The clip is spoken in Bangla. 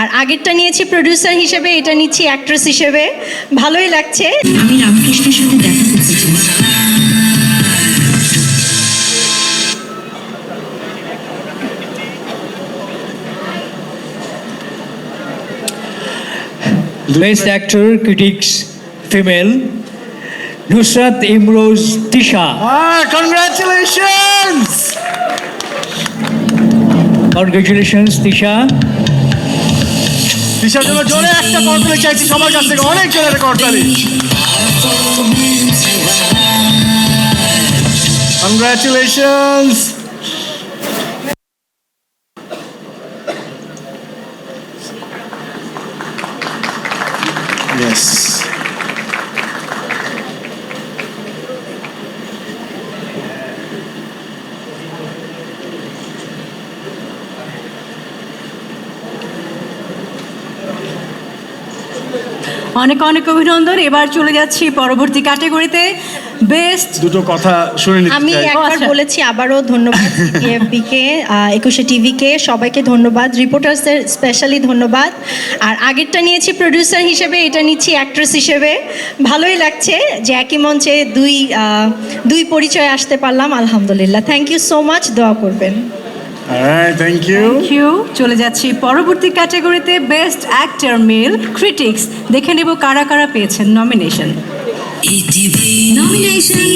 আর আগেরটা নিয়েছি প্রডিউসার হিসেবে এটা নিচ্ছি অ্যাক্ট্রেস হিসেবে। ভালোই লাগছে। আমি রামকৃষ্ণের সাথে দেখা করতে Best Actor Critics Female Nusrat Imroz Tisha. Congratulations Congratulations Tisha. দিশার জন্য জোরে একটা করতালি চাইছি সবার কাছ থেকে অনেক জোরে একটা করতালি Yes. অনেক অনেক অভিনন্দন। এবার চলে যাচ্ছি পরবর্তী ক্যাটাগরিতে। বেস্ট দুটো কথা শুনে নিতে আমি একবার আচ্ছা। বলেছি আবারও ধন্যবাদ সিটিএফবিকে একুশে টিভিকে। সবাইকে ধন্যবাদ রিপোর্টার্সদের স্পেশালি ধন্যবাদ। আর আগেরটা নিয়েছি প্রডিউসার হিসেবে এটা নিচ্ছি অ্যাক্ট্রেস হিসেবে। ভালোই লাগছে যে একই মঞ্চে দুই আহ, দুই পরিচয় আসতে পারলাম আলহামদুলিল্লাহ। থ্যাংক ইউ সো মাচ দোয়া করবেন। থ্যাংক ইউ থ্যাংক ইউ চলে যাচ্ছি পরবর্তী ক্যাটাগরিতে বেস্ট অ্যাক্টর মেল ক্রিটিক্স দেখে নেব কারা কারা পেয়েছেন নমিনেশন নমিনেশন